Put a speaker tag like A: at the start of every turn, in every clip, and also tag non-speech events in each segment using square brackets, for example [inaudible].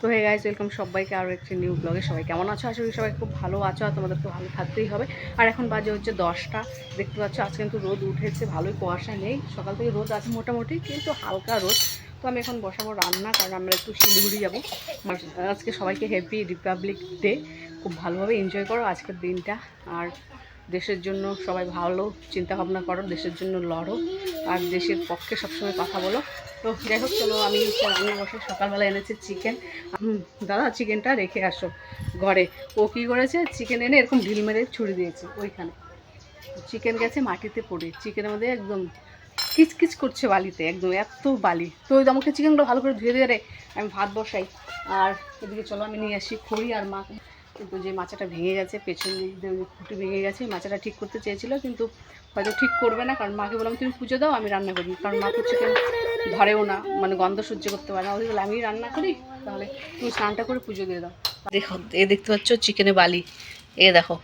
A: তো হয়ে guys welcome সবাইকে আরও একটি নিউ ব্লগে সবাই কেমন আছো? করি সবাই খুব ভালো আছো আর তোমাদের তো ভালো থাকতেই হবে। আর এখন বাজে হচ্ছে দশটা। দেখতে পাচ্ছ আজকে কিন্তু রোদ উঠেছে, ভালোই কুয়াশা নেই। সকাল থেকে রোদ আছে মোটামুটি, কিন্তু হালকা রোদ। তো আমি এখন বসাবো রান্না, কারণ আমরা একটু শিলিগুড়ি যাব। আজকে সবাইকে হ্যাপি রিপাবলিক ডে খুব ভালোভাবে এনজয় করো আজকের দিনটা। আর দেশের জন্য সবাই ভালো চিন্তা ভাবনা করো, দেশের জন্য লড়ো, আর দেশের পক্ষে সবসময় কথা বলো। তো যাই হোক, চলো আমি রান্না বসে, সকালবেলা এনেছি চিকেন দাদা চিকেনটা রেখে আসো ঘরে। ও কী করেছে? চিকেন এনে এরকম ঢিল মেরে ছুড়ে দিয়েছে ওইখানে। চিকেন গেছে মাটিতে পড়ে। চিকেনের মধ্যে একদম কিচকিচ করছে বালিতে, একদম এত বালি। তো ওই আমাকে চিকেনগুলো ভালো করে ধুয়ে দিয়ে রে, আমি ভাত বসাই। আর এদিকে চলো আমি নিয়ে আসি খড়ি আর মা কিন্তু যে মাচাটা ভেঙে গেছে, পেছন খুঁটি ভেঙে গেছে মাচাটা ঠিক করতে চেয়েছিল, কিন্তু হয়তো ঠিক করবে না, কারণ মাকে বললাম, তুমি পুজো দাও, আমি রান্না করি। কারণ মা তো চিকেন ধরেও না মানে গন্ধ সহ্য করতে পারে না। বলে, আমি রান্না করি, তাহলে তুমি স্নানটা করে পুজো দিয়ে দাও। দেখো, এ দেখতে পাচ্ছ চিকেনে বালি। এ দেখো,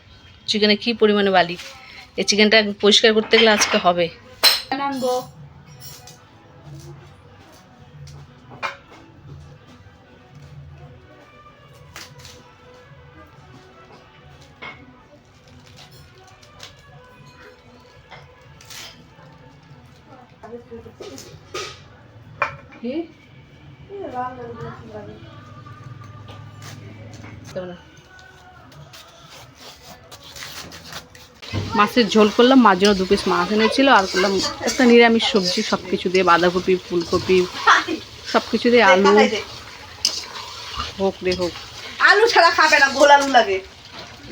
A: চিকেনে কি পরিমাণে বালি? এই চিকেনটা পরিষ্কার করতে গেলে আজকে হবে। আনব কি? মাছের ঝোল করলাম মার জন্য দু পিস মাছ এনেছিল আর করলাম একটা নিরামিষ সবজি সব কিছু দিয়ে বাঁধাকপি ফুলকপি সব কিছু দিয়ে আলু। হোক রে হোক।
B: আলু ছাড়া খাবে না গোল আলু লাগে।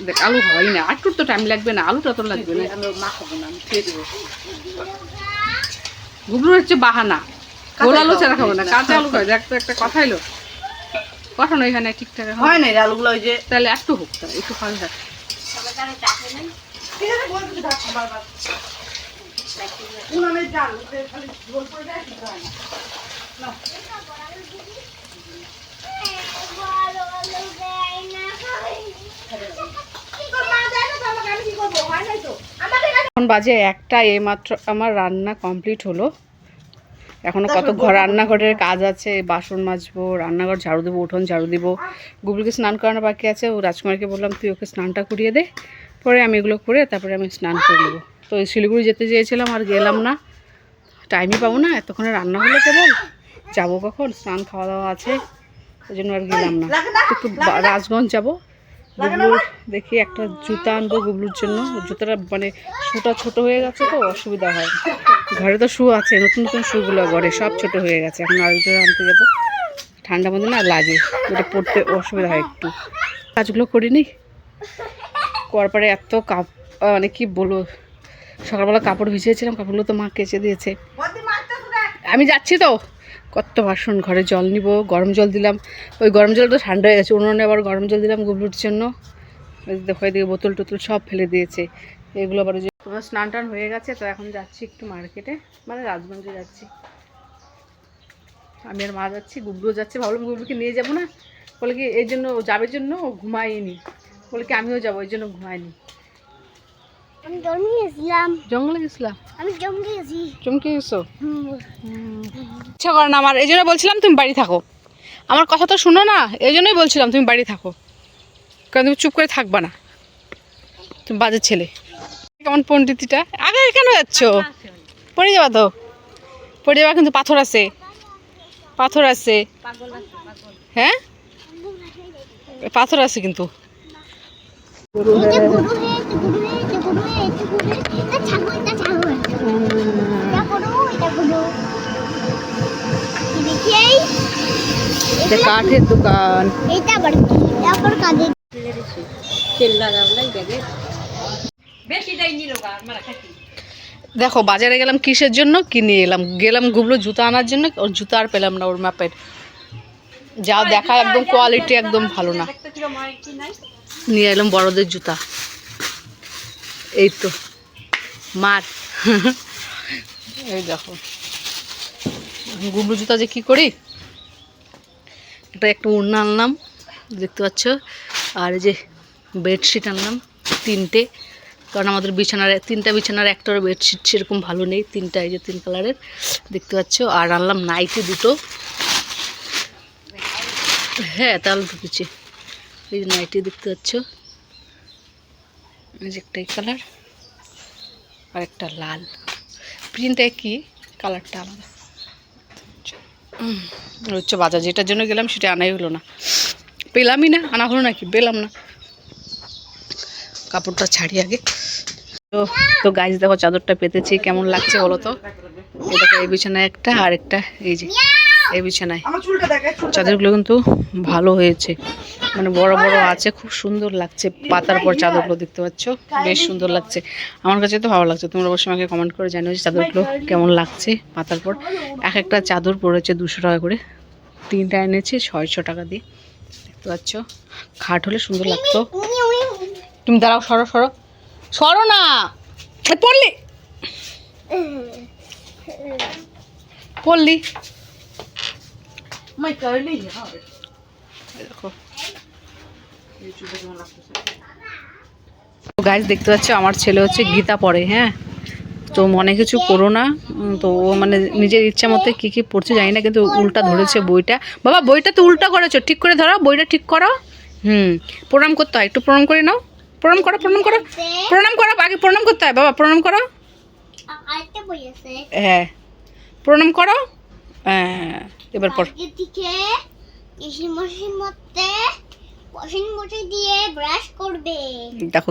A: দেখ আলু হয় না একটু তো টাইম লাগবে না আলুটা তো লাগবে না।
B: মাখাবো না আমি খেয়ে দেবো।
A: গুবলু হচ্ছে বাহানা। গোল আলু ছাড়া খাব না। কাঁচা আলু খাবে দেখ তো একটা কথা এলো। কথা নয় এখানে ঠিকঠাক এখন।
B: হয় না আলুগুলো ওই যে।
A: তাহলে একটু হোক একটু ভালো থাক
B: ঠিক আছে বলবি তো থাক বারবার উনানের ডাল ওতে খালি ঝোল করে দেয় কিছু না নাও। তোর মা যায় না তো আমাকে আমি কি করব নাই তো আমাকে
A: এখন বাজে একটা এইমাত্র আমার রান্না কমপ্লিট হলো। এখনও কত ঘর রান্নাঘরের কাজ আছে বাসন মাজবো রান্নাঘর ঝাড়ু দেবো উঠোন ঝাড়ু দেবো। গুগলকে স্নান করানো বাকি আছে ও রাজকুমারকে বললাম তুই ওকে স্নানটা করিয়ে দে। পরে আমি এগুলো করে তারপরে আমি স্নান করে নেব। তো ওই শিলিগুড়ি যেতে চেয়েছিলাম আর গেলাম না। টাইমই পাবো না এতক্ষণে রান্না হলো কেবল। যাব কখন? স্নান খাওয়া দাওয়া আছে ওই জন্য আর গেলাম না। একটু রাজগঞ্জ যাব। গুবলুর দেখি একটা জুতা আনব গুবলুর জন্য। জুতাটা মানে শুটা ছোট হয়ে গেছে তো অসুবিধা হয়। ঘরে তো শু আছে নতুন নতুন শুগুলো ঘরে সব ছোট হয়ে গেছে। এখন আরেক জোড়া আনতে যাব। ঠান্ডা মধ্যে না লাগে ওটা পড়তে অসুবিধা হয় একটু। কাজগুলো করিনি। করার পরে এত কাপ মানে কি বলব? সকালবেলা কাপড় ভিজিয়েছিলাম কাপড়গুলো তো মা কেচে দিয়েছে। আমি যাচ্ছি তো। কত বাসন, ঘরে জল নিব, গরম জল দিলাম। ওই গরম জল তো ঠান্ডা হয়ে গেছে, উনুনে আবার গরম জল দিলাম গুবলুর জন্য। দেখো, এদিকে বোতল টোতল সব ফেলে দিয়েছে। এগুলো আবার যে স্নান টান হয়ে গেছে, তো এখন যাচ্ছি একটু মার্কেটে মানে রাজগঞ্জে যাচ্ছি। আমি আর মা যাচ্ছি গুবলুও যাচ্ছে, ভাবলাম গুবলুকে নিয়ে যাব না। বলে কি এই জন্য যাবে জন্য, ও ঘুমায়নি। বলে কি, আমিও যাব, ওই জন্য ঘুমায়নি।
C: আমি জন্মে গেছিলাম।
A: জঙ্গলে গেছিলাম?
C: আমি জন্মে গেছি।
A: চমকে গেছো? ইচ্ছা করে না আমার এই জন্য বলছিলাম তুমি বাড়ি থাকো। আমার কথা তো শুনো না এই জন্যই বলছিলাম তুমি বাড়ি থাকো। কারণ তুমি চুপ করে থাকবা না। তুমি বাজে ছেলে। কেমন পণ্ডিতিটা? আগে কেন যাচ্ছ? পড়ে যাবা তো। পড়ে যাবা কিন্তু পাথর আছে। পাথর আছে। হ্যাঁ? পাথর আছে কিন্তু
C: এটা গরু হে এটা গরু হে
A: কাঠের দোকান। দেখো, বাজারে গেলাম কিসের জন্য? কিনে এলাম? গেলাম গুবলো জুতা আনার জন্য, ওর জুতা আর পেলাম না ওর মাপের। যা দেখা একদম কোয়ালিটি একদম ভালো না। নিয়ে এলাম বড়দের জুতা। এই তো, মার। এই দেখো। গুবলু জুতা যে কি করি? এটা একটা উড়না আনলাম, দেখতে পাচ্ছ? আর এই যে বেডশিট আনলাম, তিনটে। কারণ আমাদের বিছানার, তিনটা বিছানার একটারও বেডশিট সেরকম ভালো নেই, তিনটা এই যে তিন কালারের, দেখতে পাচ্ছ? আর আনলাম নাইটি দুটো। হ্যাঁ তাহলে ঢুকেছে। এই যে নাইটি দেখতে পাচ্ছ? যে কালার আর একটা লাল। প্রিন্টটা কি? কালারটা আলাদা। হচ্ছে বাজার। যেটার জন্য গেলাম সেটা আনাই হলো না। পেলামই না, আনা হলো নাকি? পেলাম না। কাপড়টা ছাড়ি আগে। তো তো গাছ দেখো, চাদরটা পেতেছি। কেমন লাগছে বলো তো? এই বিছানায় একটা আর একটা এই যে। এই বিছানায়। চাদরগুলো কিন্তু ভালো হয়েছে। মানে বড় বড় আছে খুব সুন্দর লাগছে। পাতার পর চাদরগুলো দেখতে পাচ্ছ? বেশ সুন্দর লাগছে। আমার কাছে তো ভালো লাগছে। তোমরা অবশ্যই আমাকে কমেন্ট করে জানিও যে চাদরগুলো কেমন লাগছে পাতার পর এক একটা চাদর পড়েছে দুশো টাকা করে। তিনটা এনেছে ছয়শো টাকা দিয়ে। দেখতে পাচ্ছ? খাট হলে সুন্দর লাগতো। তুমি দাঁড়াও সরো সরো। সরো না! পড়লি? [laughs] পড়লি?
B: মাই কারলি হ্যাঁ
A: এই দেখো তো গাইজ দেখতে পাচ্ছ আমার ছেলে হচ্ছে গীতা পড়ে হ্যাঁ? তো মনে কিছু করো না তো ও মানে নিজের ইচ্ছা মতো কী কী পড়ছে জানি না কিন্তু উল্টা ধরেছে বইটা। বাবা বইটা তো উল্টা করেছ ঠিক করে ধরো বইটা ঠিক করো। হুম প্রণাম করতে হয় একটু প্রণাম করে নাও। প্রণাম করো প্রণাম করো। প্রণাম করো আগে প্রণাম করতে হয় বাবা প্রণাম করো।
C: আরেকটা বই আছে।
A: হ্যাঁ। প্রণাম করো। হ্যাঁ। এবার পর।
C: দিকে থেকে কৃষি মতে ওয়াশিং মশিন দিয়ে ব্রাশ করবে।
A: দেখো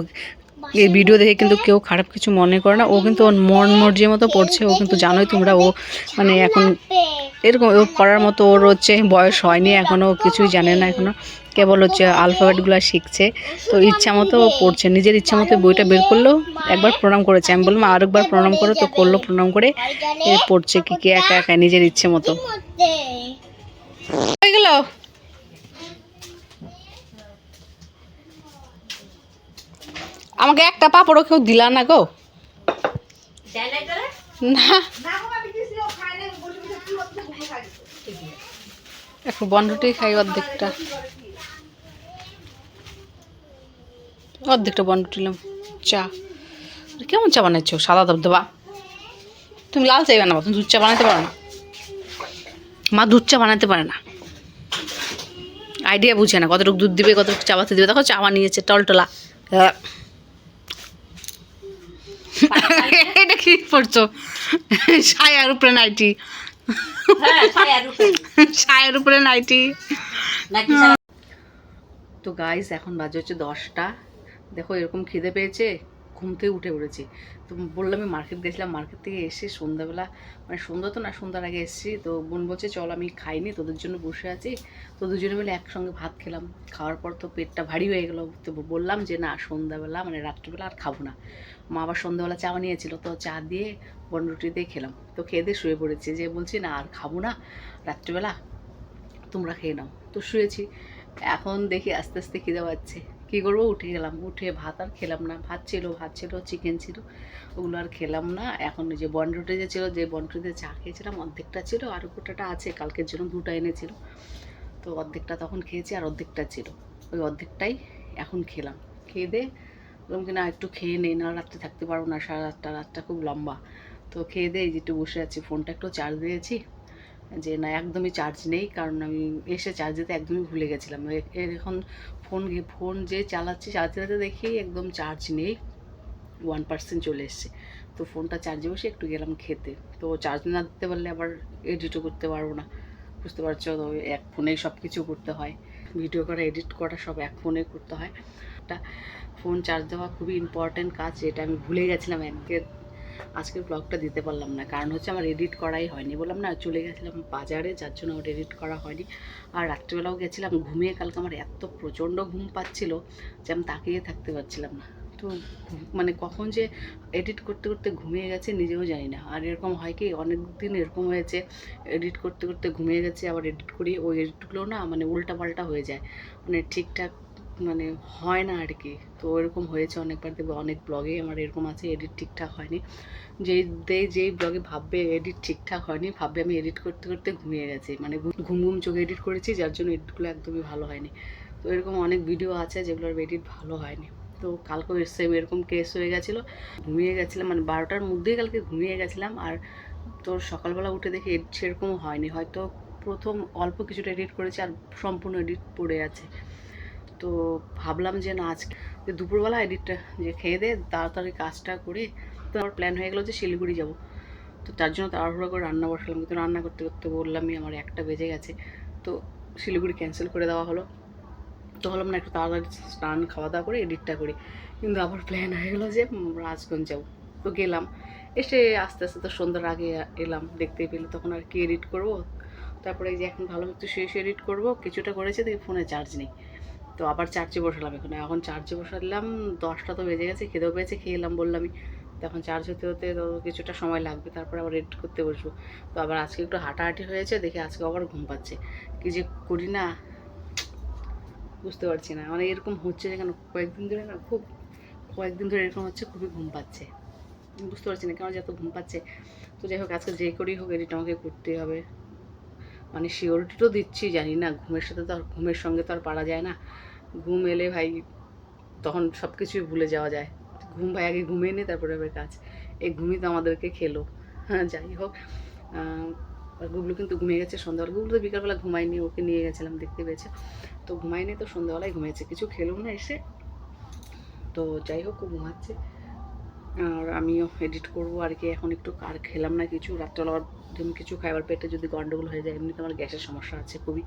A: এই ভিডিও দেখে কিন্তু কেউ খারাপ কিছু মনে করে না। ও কিন্তু ওর মন মর্জির মতো পড়ছে। ও কিন্তু জানোই তোমরা ও মানে এখন এরকম ও পড়ার মতো ওর হচ্ছে বয়স হয়নি এখনও কিছুই জানে না এখনও কেবল হচ্ছে আলফাবেটগুলো শিখছে। তো ইচ্ছা মতো ও পড়ছে। নিজের ইচ্ছা মতো বইটা বের করল একবার প্রণাম করেছে। আমি বললাম আরেকবার প্রণাম করো। তো করল প্রণাম করে এ পড়ছে কি কি একা একা নিজের ইচ্ছে মতো। হয়ে গেল? আমাকে একটা পাপড়ও কেউ দিলা না গো। না
B: না গো আমি কিছু খাই না বসে বসে কি হচ্ছে বুঝে খাই
A: একটু বন্ধটাই খাই অর্ধেকটা। অর্ধেকটা বন্ধ দিলাম চা। কেমন চা বানাচ্ছো সাদা দবদবা তুমি লাল চাই বানাবো তুমি দুধ চা বানাতে পারো না। মা দুধ চা বানাতে পারে না। আইডিয়া বুঝে না কতটুকু দুধ দিবে কতটুকু চা বানাতে দিবে। দেখো চা বানিয়েছে টলটলা। এটা কি পড়ছো সায়ার উপরে নাইটি। সায়ের উপরে। নাইটি। তো গাইস এখন বাজে হচ্ছে দশটা। দেখো এরকম খিদে পেয়েছে ঘুম থেকে উঠে পড়েছি। তো বললাম আমি মার্কেট গেছিলাম মার্কেট থেকে এসে সন্ধ্যাবেলা মানে সন্ধ্যা তো না, সন্ধ্যার আগে এসেছি, তো বোন বলছে, চল আমি খাইনি, তোদের জন্য বসে আছি। তো দুজনে মিলে একসঙ্গে ভাত খেলাম। খাওয়ার পর তো পেটটা ভারী হয়ে গেলো। তো বললাম যে, না, সন্ধ্যাবেলা মানে রাত্রিবেলা আর খাব না। মা আবার সন্ধ্যাবেলা চা বানিয়েছিল, তো চা দিয়ে বন রুটি দিয়ে খেলাম। তো খেয়ে দিয়ে শুয়ে পড়েছি, যে বলছি, না, আর খাব না, রাত্রিবেলা তোমরা খেয়ে নাও। তো শুয়েছি। এখন দেখি আস্তে আস্তে খিদে পাচ্ছে। কী করব? উঠে গেলাম। উঠে ভাত আর খেলাম না। ভাত ছিল ভাত ছিল চিকেন ছিল, ওগুলো আর খেলাম না। এখন যে বনরুটি যে ছিল, যে বনরুটিতে চা খেয়েছিলাম, অর্ধেকটা ছিল আর গোটাটা আছে, কালকের জন্য দুটো এনেছিল। তো অর্ধেকটা তখন খেয়েছি আর অর্ধেকটা ছিল। ওই অর্ধেকটাই এখন খেলাম। খেয়ে দে, বললাম কি, না, একটু খেয়ে নেই না রাত্রে থাকতে পারব না সারা রাতটা রাতটা খুব লম্বা। তো খেয়ে দিয়ে যে একটু বসে আছি, ফোনটা একটু চার্জ দিয়েছি। যে না, একদমই চার্জ নেই, কারণ আমি এসে চার্জ দিতে একদমই ভুলে গেছিলাম। এর এখন ফোন ফোন যে চালাচ্ছি, চালাতে দেখি একদম চার্জ নেই। ওয়ান পার্সেন্ট চলে এসছে। তো ফোনটা চার্জে বসে একটু গেলাম খেতে। তো চার্জ না দিতে পারলে আবার এডিটও করতে পারব না। বুঝতে পারছ? তো এক ফোনেই সব কিছু করতে হয়। ভিডিও করা এডিট করা সব এক ফোনে করতে হয়। ফোন চার্জ দেওয়া খুবই ইম্পর্ট্যান্ট কাজ, যেটা আমি ভুলে গেছিলাম আজকে আজকের ব্লগটা দিতে পারলাম না। কারণ হচ্ছে আমার এডিট করাই হয়নি। বললাম না, চলে গেছিলাম বাজারে, যার জন্য আমার এডিট করা হয়নি। আর রাত্রিবেলাও গেছিলাম ঘুমিয়ে, কালকে আমার এত প্রচণ্ড ঘুম পাচ্ছিল যে আমি তাকিয়ে থাকতে পারছিলাম না। তো মানে কখন যে এডিট করতে করতে ঘুমিয়ে গেছে নিজেও জানি না। আর এরকম হয় কি, অনেক দিন এরকম হয়েছে এডিট করতে করতে ঘুমিয়ে গেছে, আবার এডিট করি, ওই এডিটগুলো না মানে উল্টা পাল্টা হয়ে যায়। মানে ঠিকঠাক মানে হয় না আর কি তো এরকম হয়েছে অনেকবার, দেখবে অনেক ব্লগে আমার এরকম আছে এডিট ঠিকঠাক হয়নি। যেই দেই যেই ব্লগে ভাববে এডিট ঠিকঠাক হয়নি, ভাববে আমি এডিট করতে করতে ঘুমিয়ে গেছি। মানে ঘুম ঘুম ঘুম চোখে এডিট করেছি, যার জন্য এডিটগুলো একদমই ভালো হয়নি। তো এরকম অনেক ভিডিও আছে যেগুলোর এডিট ভালো হয়নি। তো কালকেও সেম এরকম কেস হয়ে গেছিল। ঘুমিয়ে গেছিলাম মানে বারোটার মধ্যেই কালকে ঘুমিয়ে গেছিলাম। আর তোর সকালবেলা উঠে দেখি এডিট সেরকম হয়নি। হয়তো প্রথম অল্প কিছুটা এডিট করেছি আর সম্পূর্ণ এডিট পড়ে আছে। তো ভাবলাম যে না, আজকে যে দুপুরবেলা এডিটটা যে খেয়ে দে, তাড়াতাড়ি কাজটা করে তো আমার প্ল্যান হয়ে গেলো যে শিলিগুড়ি যাব। তো তার জন্য তাড়াহুড়ো করে রান্না বসালাম। কিন্তু রান্না করতে করতে বললামই আমার একটা বেজে গেছে। তো শিলিগুড়ি ক্যান্সেল করে দেওয়া হলো। তো হলাম না, একটু তাড়াতাড়ি স্নান খাওয়া দাওয়া করে এডিটটা করি। কিন্তু আবার প্ল্যান হয়ে গেলো যে রাজগঞ্জ যাব। তো গেলাম। এসে আস্তে আস্তে তো সন্ধ্যার আগে এলাম। দেখতে পেলে তখন আর কি এডিট করব? তারপরে যে এখন ভালো একটু শেষ এডিট করব। কিছুটা করেছে, দেখি ফোনে চার্জ নেই। তো আবার চার্জে বসালাম এখন। এখন চার্জে বসালাম, দশটা তো বেজে গেছে খেতেও পেয়েছে, খেয়ে এলাম বললামই। তখন চার্জ হতে হতে তো কিছুটা সময় লাগবে, তারপরে আবার এডিট করতে বসবো। তো আবার আজকে একটু হাঁটাহাঁটি হয়েছে, দেখে আজকে আবার ঘুম পাচ্ছে। কি যে করি না, বুঝতে পারছি না। মানে এরকম হচ্ছে যে কেন কয়েকদিন ধরে না, খুব, কয়েকদিন ধরে এরকম হচ্ছে, খুবই ঘুম পাচ্ছে। বুঝতে পারছি না কেন যে এত ঘুম পাচ্ছে। তো যাই হোক, আজকে যে করেই হোক, এডিট আমাকে করতেই হবে। মানে শিওরিটি তো দিচ্ছি, জানি না, ঘুমের সাথে তো আর, ঘুমের সঙ্গে তো আর পারা যায় না। ঘুম এলে ভাই তখন সব কিছুই ভুলে যাওয়া যায়। ঘুম ভাই আগে ঘুমিয়ে নিই তারপরে হবে কাজ। এই ঘুমই তো আমাদেরকে খেলো। হ্যাঁ যাই হোক। গুবলু কিন্তু ঘুমিয়ে গেছে সন্ধ্যাবেলা। গুবলু তো বিকালবেলা ঘুমায়নি, ওকে নিয়ে গেছিলাম, দেখতে পেয়েছে। তো ঘুমায়নি তো সন্ধ্যাবেলায় ঘুমিয়েছে, কিছু খেলেও না এসে। তো যাই হোক, ও ঘুমাচ্ছে। আর আমিও এডিট করব। আর কি, এখন একটু আর খেলাম না কিছু। রাত্রেবেলা আবার যেমন কিছু খাবার পেটে যদি গন্ডগোল হয়ে যায়, এমনিতে আমার গ্যাসের সমস্যা আছে খুবই।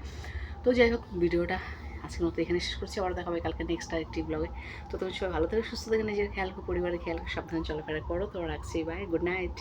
A: তো যাই হোক, ভিডিওটা আজকের মতো এখানে শেষ করছি। আবার দেখা হবে কালকে নেক্সট আরেকটি ব্লগে তো তুমি সবাই ভালো থেকে, সুস্থ থেকে, নিজের খেয়াল পরিবারের খেয়াল সাবধানে চলাফেরা করো। তো রাখছি বাই গুড নাইট